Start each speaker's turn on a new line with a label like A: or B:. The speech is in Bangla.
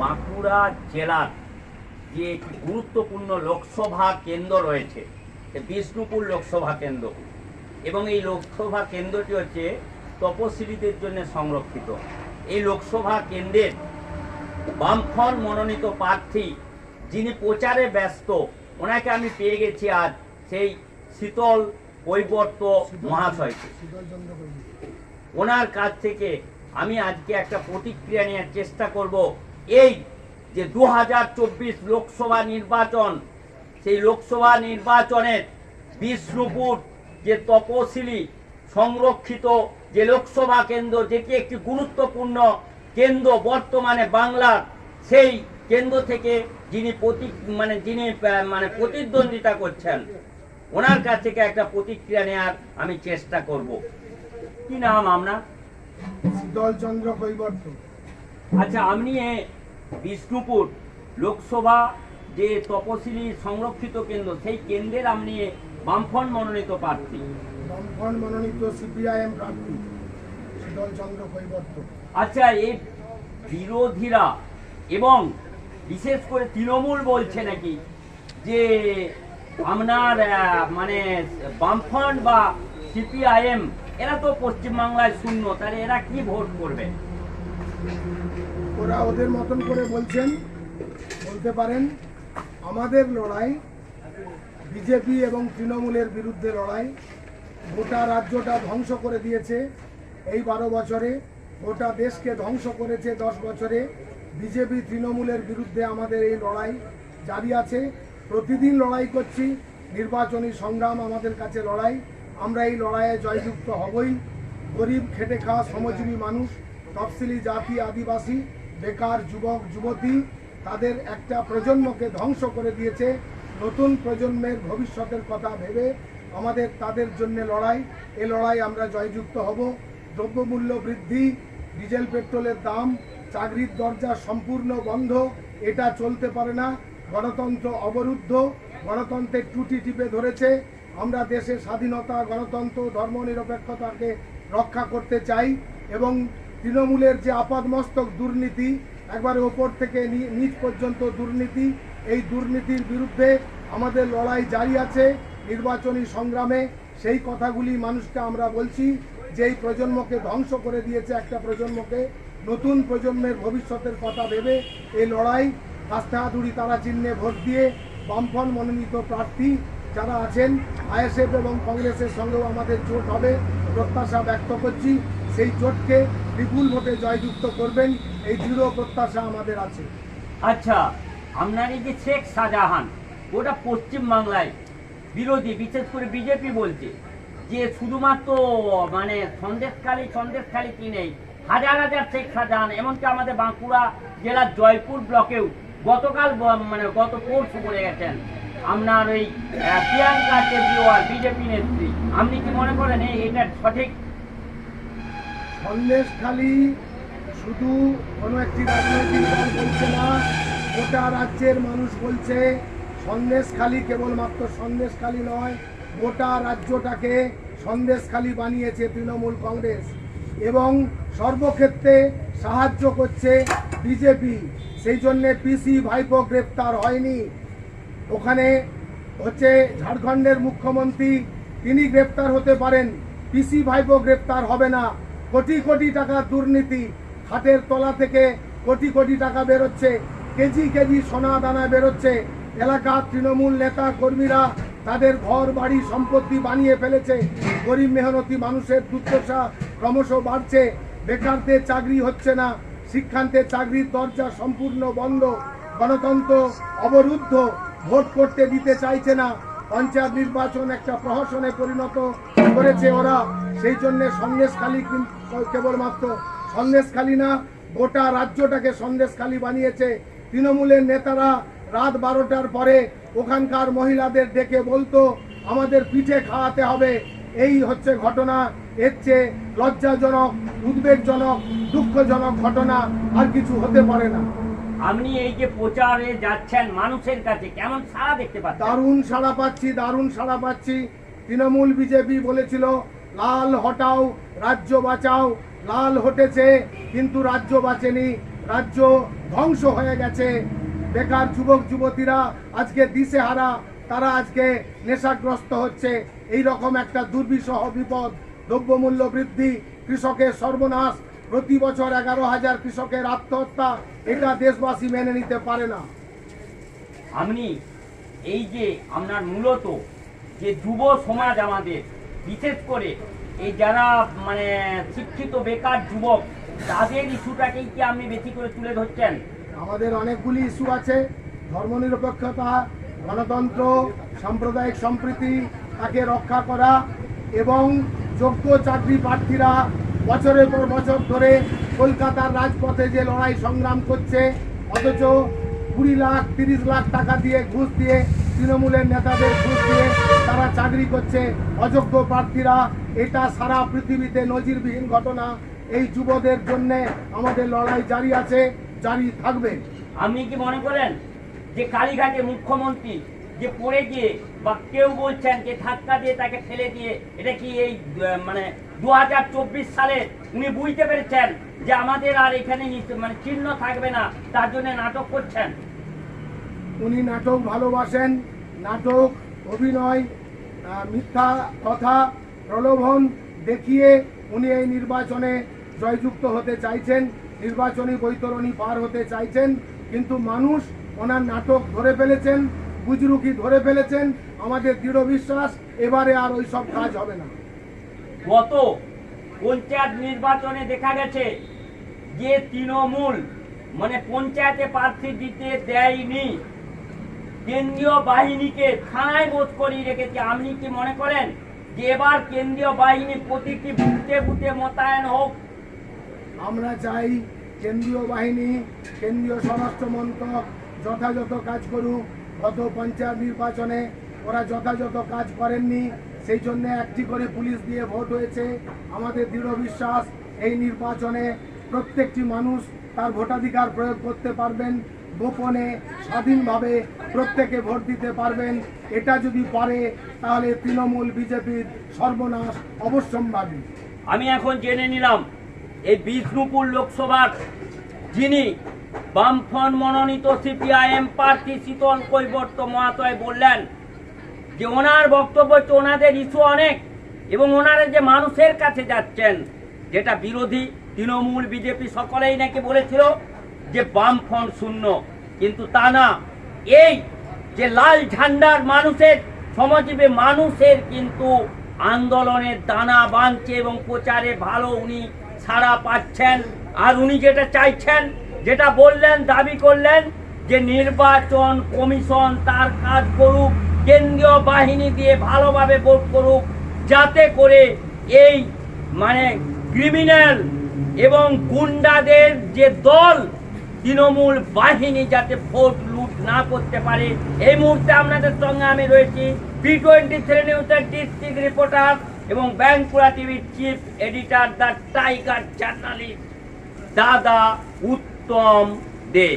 A: বাঁকুড়া জেলার যে একটি গুরুত্বপূর্ণ লোকসভা কেন্দ্র রয়েছে বিষ্ণুপুর লোকসভা কেন্দ্র। এবং এই লোকসভা কেন্দ্রটি হচ্ছে তপশিলীদের জন্য সংরক্ষিত। এই লোকসভা কেন্দ্রের বামফ্রন্ট মনোনীত প্রার্থী যিনি প্রচারে ব্যস্ত ওনাকে আমি পেয়ে গেছি আজ সেই শীতল কৈবর্ত মহাশয়কে। ওনার কাছ থেকে আমি আজকে একটা প্রতিক্রিয়া নেওয়ার চেষ্টা করব। এই যে দু হাজার চব্বিশ লোকসভা নির্বাচন, সেই লোকসভা নির্বাচনের বিষ্ণুপুর যে তপশিলি সংরক্ষিত যে লোকসভা কেন্দ্র, যেটি একটি গুরুত্বপূর্ণ কেন্দ্র বর্তমানে বাংলার, সেই কেন্দ্র থেকে যিনি প্রতি মানে যিনি মানে প্রতিদ্বন্দ্বিতা করছেন, ওনার কাছ থেকে একটা প্রতিক্রিয়া নেওয়ার আমি চেষ্টা করব। কি নাম আপনার?
B: শীতল চন্দ্র কৈবর্ত।
A: আচ্ছা আপনি বিষ্ণুপুর লোকসভা যে তপশিলি সংরক্ষিত কেন্দ্র সেই কেন্দ্রের আপনি বামফ্রন্ট মনোনীত প্রার্থী?
B: বামফ্রন্ট মনোনীত সিপিআইএম প্রার্থী শীতল চন্দ্র কৈবর্ত।
A: আচ্ছা এই বিরোধীরা এবং বিশেষ করে তৃণমূল বলছে নাকি যে আপনার মানে বামফ্রন্ট বা সিপিআইএম এরা তো পশ্চিমবাংলায় শূন্য তাহলে এরা কি ভোট করবে?
B: ওরা ওদের মতন করে বলছেন, বলতে পারেন, আমাদের লড়াই, বিজেপি এবং তৃণমূলের বিরুদ্ধে লড়াই, গোটা রাজ্যটা ধ্বংস করে দিয়েছে এই বারো বছরে, গোটা দেশকে ধ্বংস করেছে দশ বছরে, বিজেপি তৃণমূলের বিরুদ্ধে আমাদের এই লড়াই জারি আছে। প্রতিদিন লড়াই করছি, নির্বাচনী সংগ্রাম আমাদের কাছে লড়াই, আমরা এই লড়াইয়ে জয়যুক্ত হবই। গরিব, খেটে খাওয়া, শ্রমজীবী মানুষ, তফসিলি জাতি, আদিবাসী বেকার যুবক, যুবতী তাদের একটা প্রজন্মকে ধ্বংস করে দিয়েছে। নতুন প্রজন্মের ভবিষ্যতের কথা ভেবে আমাদের তাদের জন্য লড়াই। এ লড়াই আমরা জয়যুক্ত হব। দ্রব্যমূল্য বৃদ্ধি, ডিজেল, পেট্রোলের দাম, চাকরির দরজা সম্পূর্ণ বন্ধ, এটা চলতে পারে না। গণতন্ত্র অবরুদ্ধ, গণতন্ত্রের টুটি টিপে ধরেছে। আমরা দেশের স্বাধীনতা, গণতন্ত্র ধর্মনিরপেক্ষতাকে রক্ষা করতে চাই এবং তৃণমূলের যে আপাদমস্তক দুর্নীতি, একবারে ওপর থেকে নিচ পর্যন্ত দুর্নীতি, এই দুর্নীতির বিরুদ্ধে আমাদের লড়াই জারি আছে নির্বাচনী সংগ্রামে। সেই কথাগুলি মানুষকে আমরা বলছি যে এই প্রজন্মকে ধ্বংস করে দিয়েছে একটা প্রজন্মকে, নতুন প্রজন্মের ভবিষ্যতের কথা ভেবে এই লড়াই কাস্তে হাতুড়ি তারা চিহ্নে ভোট দিয়ে বামফন মনোনীত প্রার্থী যারা আছেন, আইএসএফ এবং কংগ্রেসের সঙ্গেও আমাদের জোট হবে। প্রত্যাশা ব্যক্ত করছি। সেই জোটকে বিপুল ভোটে জয়যুক্ত করবেন, এই দৃঢ় প্রত্যাশা আমাদের আছে।
A: আচ্ছা আপনার এই যে শেখ শাহজাহান, ওটা পশ্চিম বাংলায় বিরোধী, বিশেষ করে বিজেপি বলছে যে শুধুমাত্র মানে সন্দেশখালী সন্দেশখালী কি নেই, হাজার হাজার শেখ শাহজাহান, এমনকি আমাদের বাঁকুড়া জেলার জয়পুর ব্লকেও গতকাল মানে গত পরশু বলে গেছেন, আপনার ওই প্রিয়াঙ্কা কেজরিওয়াল, বিজেপি নেত্রী। আপনি কি মনে করেন এটা সঠিক
B: সন্দেশখালী শুধু কোনো একটি রাজনৈতিক দল বলছে না, গোটা রাজ্যের মানুষ বলছে সন্দেশখালী কেবলমাত্র সন্দেশখালী নয়, গোটা রাজ্যটাকে সন্দেশখালী বানিয়েছে তৃণমূল কংগ্রেস। এবং সর্বক্ষেত্রে সাহায্য করছে বিজেপি, সেই জন্যে পিসি ভাইপো গ্রেপ্তার হয়নি। ওখানে হচ্ছে ঝাড়খণ্ডের মুখ্যমন্ত্রী, তিনি গ্রেপ্তার হতে পারেন, পিসি ভাইপো গ্রেপ্তার হবে না। কোটি কোটি টাকা দুর্নীতি খাটের তলা থেকে কোটি কোটি টাকা বেরোচ্ছে, কেজি কেজি সোনা দানা বেরোচ্ছে। এলাকার তৃণমূল নেতা কর্মীরা তাদের ঘর, বাড়ি, সম্পত্তি বানিয়ে ফেলেছে। গরিব মেহনতি মানুষের দুর্দশা ক্রমশ বাড়ছে। বেকারদের চাকরি হচ্ছে না শিক্ষান্তের চাকরির দরজা সম্পূর্ণ বন্ধ। গণতন্ত্র অবরুদ্ধ, ভোট করতে দিতে চাইছে না। পঞ্চায়েত নির্বাচন একটা প্রহসনে পরিণত। করেছে ওরা সেই জন্য সন্দেশখালী কেবলমাত্র সন্দেশখালী না গোটা রাজ্যটাকে সন্দেশখালী বানিয়েছে। তৃণমূলের নেতারা রাত বারোটার পরে ওখানকার মহিলাদের ডেকে বলতো আমাদের পিঠে খাওয়াতে হবে। এই হচ্ছে ঘটনা। এর চেয়ে লজ্জাজনক উদ্বেগজনক দুঃখজনক ঘটনা আর কিছু হতে পারে না।
A: আপনি এই যে প্রচারে যাচ্ছেন মানুষের কাছে কেমন সাড়া দেখতে পাচ্ছেন?
B: দারুণ সাড়া পাচ্ছি দারুণ সাড়া পাচ্ছি। তৃণমূল বিজেপি বলেছিল, লাল হটাও, রাজ্য বাঁচাও, লাল হটেছে, কিন্তু রাজ্য বাঁচেনি, রাজ্য ধ্বংস হয়ে গেছে। বেকার যুবক, যুবতীরা আজকে দিশেহারা, তারা আজকে নেশাগ্রস্ত হচ্ছে। এই রকম একটা দুর্বিষহ বিপদ, দ্রব্যমূল্য বৃদ্ধি, কৃষকের সর্বনাশ, প্রতি বছর এগারো হাজার কৃষকের আত্মহত্যা, এটা দেশবাসী মেনে নিতে পারে না।
A: আপনি এই যে আপনার মূলত যে যুব সমাজ আমাদের, বিশেষ করে এই যারা মানে শিক্ষিত, বেকার যুবক, তাদের ইস্যুটাকেই কি আপনি বেশি করে তুলে ধরছেন?
B: আমাদের অনেকগুলি ইস্যু আছে, ধর্মনিরপেক্ষতা, গণতন্ত্র, সাম্প্রদায়িক সম্প্রীতি, তাকে রক্ষা করা এবং যোগ্য চাকরি প্রার্থীরা বছরের পর বছর ধরে কলকাতার রাজপথে যে লড়াই সংগ্রাম করছে, অথচ কুড়ি লাখ, তিরিশ লাখ টাকা দিয়ে ঘুষ দিয়ে তৃণমূলের নেতাদের ঘুষ দিয়ে তারা চাকরি করছে। অযোগ্য প্রার্থীরা, এটা সারা পৃথিবীতে নজিরবিহীন ঘটনা। এই যুবদের জন্য আমাদের লড়াই জারি আছে, জারি থাকবে।
A: আপনি কি মনে করেন যে কালীঘাটে মুখ্যমন্ত্রী যে পড়ে গিয়ে বা কেউ বলছেন যে ধাক্কা দিয়ে তাকে ফেলে দিয়ে, এটা কি এই মানে দু হাজার চব্বিশ সালে উনি বুঝতে পেরেছেন যে আমাদের আর এখানে মানে চিহ্ন থাকবে না, তার জন্য নাটক করছেন?
B: উনি নাটক ভালোবাসেন, নাটক, অভিনয় মিথ্যা কথা, প্রলোভন দেখিয়ে উনি এই নির্বাচনে জয়যুক্ত হতে চাইছেন, নির্বাচনী বৈতরণী পার হতে চাইছেন, কিন্তু মানুষ ওনার নাটক ধরে ফেলেছেন, বুজরুকি ধরে ফেলেছেন, আমাদের দৃঢ় বিশ্বাস, এবারে আর ওই সব কাজ হবে না।
A: গত পঞ্চায়েত নির্বাচনে দেখা গেছে যে তৃণমূল মানে পঞ্চায়েতে প্রার্থী দিতে দেয়নি। কেন্দ্রীয় বাহিনীকে থানায় বোধ করিয়ে রেখেছে। আপনি কি মনে করেন যে এবার কেন্দ্রীয় বাহিনী প্রতিটি বুথে বুথে মোতায়েন হোক?
B: আমরা চাই কেন্দ্রীয় বাহিনী, কেন্দ্রীয় স্বরাষ্ট্র মন্ত্রক যথাযথ কাজ করুক। গত পঞ্চায়েত নির্বাচনে ওরা যথাযথ কাজ করেননি, সেই জন্য একটি করে পুলিশ দিয়ে ভোট হয়েছে। আমাদের দৃঢ় বিশ্বাস, এই নির্বাচনে প্রত্যেকটি মানুষ তার ভোটাধিকার প্রয়োগ করতে পারবেন। গোপনে স্বাধীনভাবে প্রত্যেকে ভোট দিতে পারবেন। এটা যদি পারে, তাহলে তৃণমূল বিজেপির সর্বনাশ অবশ্যম্ভাবী।
A: আমি এখন জেনে নিলাম, এই বিষ্ণুপুর লোকসভার যিনি বামফ্রন্ট মনোনীত সিপিআইএম প্রার্থী শীতল কৈবর্ত মহাশয় বললেন যে ওনার বক্তব্য হচ্ছে ওনাদের ইস্যু অনেক এবং ওনারা যে মানুষের কাছে যাচ্ছেন, যেটা বিরোধী তৃণমূল বিজেপি সকলেই নাকি বলেছিল যে বাম ফ্রন্ট শূন্য, কিন্তু তা না। এই যে লাল ঝান্ডার মানুষের সমাজীবে মানুষের কিন্তু আন্দোলনের দানা বাঁধছে এবং প্রচারে ভালো উনি সাড়া পাচ্ছেন। আর উনি যেটা চাইছেন, যেটা বললেন, দাবি করলেন যে নির্বাচন কমিশন তার কাজ করুক, কেন্দ্রীয় বাহিনী দিয়ে ভালোভাবে ভোট করুক, যাতে করে এই মানে ক্রিমিনাল এবং গুন্ডাদের যে দল তৃণমূল বাহিনী যাতে ভোট লুট না করতে পারে, এই মুহূর্তে আপনাদের সঙ্গে আমি রয়েছি পি টোয়েন্টি থ্রি নিউজের ডিস্ট্রিক্ট রিপোর্টার এবং ব্যাংকুড়া টিভির chief editor the tiger journalist দাদা উত্তম দে।